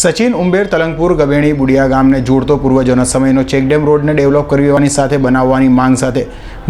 સચિન, ઉંબેર, તલંગપુર ગવેણી બુડિયા ગામને જોડતો પૂર્વજોના સમયનો ચેકડેમ રોડને ડેવલપ કરવાની સાથે બનાવવાની માંગ સાથે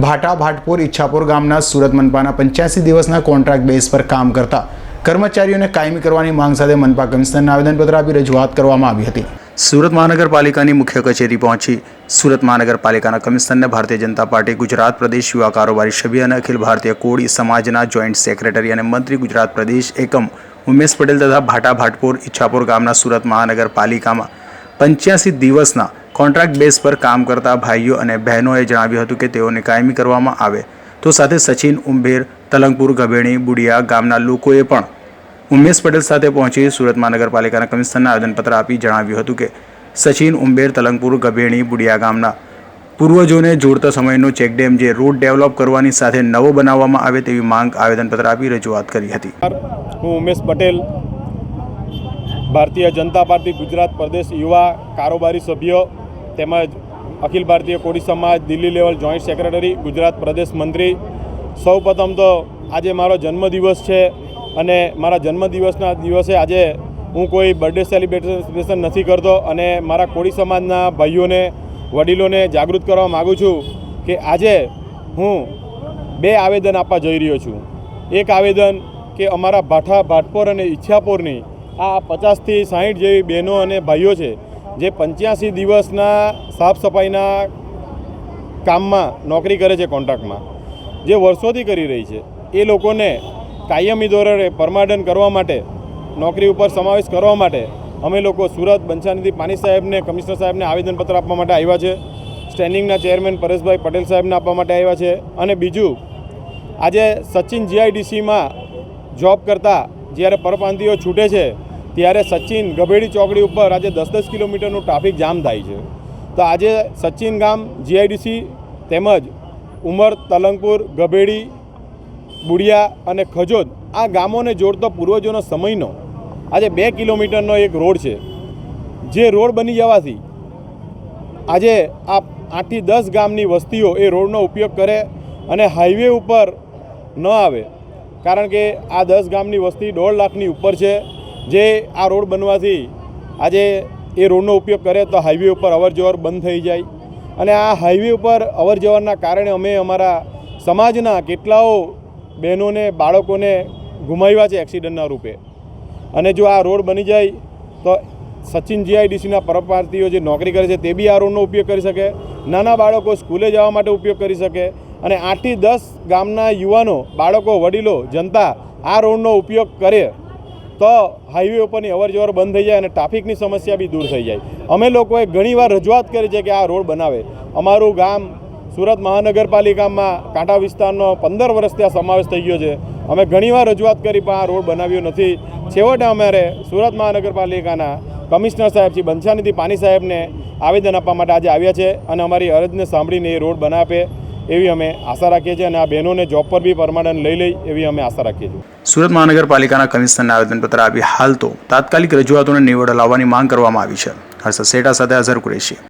ભાટા, ભાટપુર, ઈચ્છાપુર ગામના સુરત મનપાના પંચ્યાસી દિવસના કોન્ટ્રાક્ટ બેઝ પર કામ કરતા કર્મચારીઓને કાયમી કરવાની માંગ સાથે મનપા કમિશનરને આવેદનપત્ર આપી રજૂઆત કરવામાં આવી હતી. સુરત મહાનગરપાલિકાની મુખ્ય કચેરી પહોંચી. સુરત મહાનગરપાલિકાના કમિશનરને ભારતીય જનતા પાર્ટી, ગુજરાત પ્રદેશ યુવા કારોબારી સભ્ય અને અખિલ ભારતીય કોળી સમાજના જોઈન્ટ સેક્રેટરી અને મંત્રી ગુજરાત પ્રદેશ એકમ ઉમેશ પટેલ તથા ભાટા ભાટપુર ઈચ્છાપુર ગામના સુરત મહાનગરપાલિકામાં પંચ્યાસી દિવસના કોન્ટ્રાક્ટ બેઝ પર કામ કરતા ભાઈઓ અને બહેનોએ જણાવ્યું હતું કે તેઓને કાયમી કરવામાં આવે. તો સાથે સચિન ઉંભેર તલંગપુર, ગભેણી, બુડિયા ગામના લોકોએ પણ ઉમેશ પટેલ સાથે પહોંચી સુરત મહાનગરપાલિકાના કમિશનરને આવેદનપત્ર આપી જણાવ્યું હતું કે સચિન, ઉંબેર, તલંગપુર, ગભેણી, બુડિયા ગામના પૂર્વજોને જોડતા સમયનો ચેકડેમ જે રોડ ડેવલપ કરવાની સાથે નવો બનાવવામાં આવે તેવી માંગ આવેદનપત્ર આપી રજૂઆત કરી હતી. હું ઉમેશ પટેલ, ભારતીય જનતા પાર્ટી, ગુજરાત પ્રદેશ યુવા કારોબારી સભ્ય તેમજ Akhil Bharatiya Koli Samaj, Delhi level joint secretary, Gujarat પ્રદેશ મંત્રી. સૌ પ્રથમ તો આજે મારો જન્મદિવસ છે અને મારા જન્મદિવસના દિવસે આજે હું કોઈ બર્થડે સેલિબ્રેશન નથી કરતો અને મારા કોળી સમાજના ભાઈઓને, વડીલોને જાગૃત કરવા માગું છું કે આજે હું બે આવેદન આપવા જઈ રહ્યો છું. એક આવેદન કે અમારા ભાઠા ભાટપોર અને ઈચ્છાપોરની આ પચાસથી સાહીઠ જેવી બહેનો અને ભાઈઓ છે, જે પંચ્યાસી દિવસના સાફ સફાઈના કામમાં નોકરી કરે છે કોન્ટ્રાક્ટમાં, જે વર્ષોથી કરી રહી છે. એ લોકોને કાયમી ધોરણે પરમાડન કરવા માટે, નોકરી ઉપર સમાવેશ કરવા માટે અમે લોકો સુરત બંછાનિધિ પાની સાહેબને, કમિશનર સાહેબને આવેદનપત્ર આપવા માટે આવ્યા છે. સ્ટેન્ડિંગના ચેરમેન પરેશભાઈ પટેલ સાહેબને આપવા માટે આવ્યા છે. અને બીજું, આજે સચિન જીઆઈડીસીમાં જોબ કરતા જ્યારે પરપ્રાંતિઓ છૂટે છે, ત્યારે સચિન ગભેડી ચોકડી ઉપર આજે દસ દસ કિલોમીટરનું ટ્રાફિક જામ થાય છે. તો આજે સચિન ગામ, જીઆઈડીસી તેમજ ઉમર, તલંગપુર, ગભેડી, બુડિયા અને ખજોદ આ ગામોને જોડતો પૂર્વજોનો સમયનો આજે બે કિલોમીટરનો એક રોડ છે. જે રોડ બની જવાથી આજે આ આઠથી દસ ગામની વસ્તીઓ એ રોડનો ઉપયોગ કરે અને હાઈવે ઉપર ન આવે. કારણ કે આ દસ ગામની વસ્તી દોઢ લાખની ઉપર છે. જે આ રોડ બનવાથી આજે એ રોડનો ઉપયોગ કરે તો હાઈવે ઉપર અવર જવર બંધ થઈ જાય. અને આ હાઈવે ઉપર અવર જવરના કારણે અમે અમારા સમાજના કેટલાઓ બહેનોને, બાળકોને ગુમાવ્યા છે એક્સિડન્ટના રૂપે. અને જો આ રોડ બની જાય તો સચિન જીઆઈડીસીના પરપ્રાર્થીઓ જે નોકરી કરે છે તે બી આ રોડનો ઉપયોગ કરી શકે. નાના બાળકો સ્કૂલે જવા માટે ઉપયોગ કરી શકે. અને આઠથી દસ ગામના યુવાનો, બાળકો, વડીલો, જનતા આ રોડનો ઉપયોગ કરે તો હાઈવે ઉપરની અવરજવર બંધ થઈ જાય અને ટ્રાફિકની સમસ્યા બી દૂર થઈ જાય. અમે લોકોએ ઘણીવાર રજૂઆત કરી છે કે આ રોડ બનાવે. અમારું ગામ સુરત મહાનગરપાલિકામાં કાંઠા વિસ્તારનો પંદર વર્ષથી આ સમાવેશ થઈ ગયો છે. અમે ઘણીવાર રજૂઆત કરી, પણ આ રોડ બનાવ્યો નથી. છેવટે અમારે સુરત મહાનગરપાલિકાના કમિશનર સાહેબ શ્રી બંછાનિધિ પાની સાહેબને આવેદન આપવા માટે આજે આવ્યા છે અને અમારી અરજને સાંભળીને એ રોડ બનાવે. એવી અમે આશા રાખીએ છીએ અને આ બહેનોને જોબ પર બી પરમાનન્ટ લઈ લઈ એવી અમે આશા રાખીએ છીએ. સુરત મહાનગરપાલિકાના કમિશનરને આવેદનપત્ર આપી હાલ તો તાત્કાલિક રજૂઆતોને નિવડ લાવવાની માંગ કરવામાં આવી છે. હર્ષદ સેટા સાથે અઝર કુરેશી.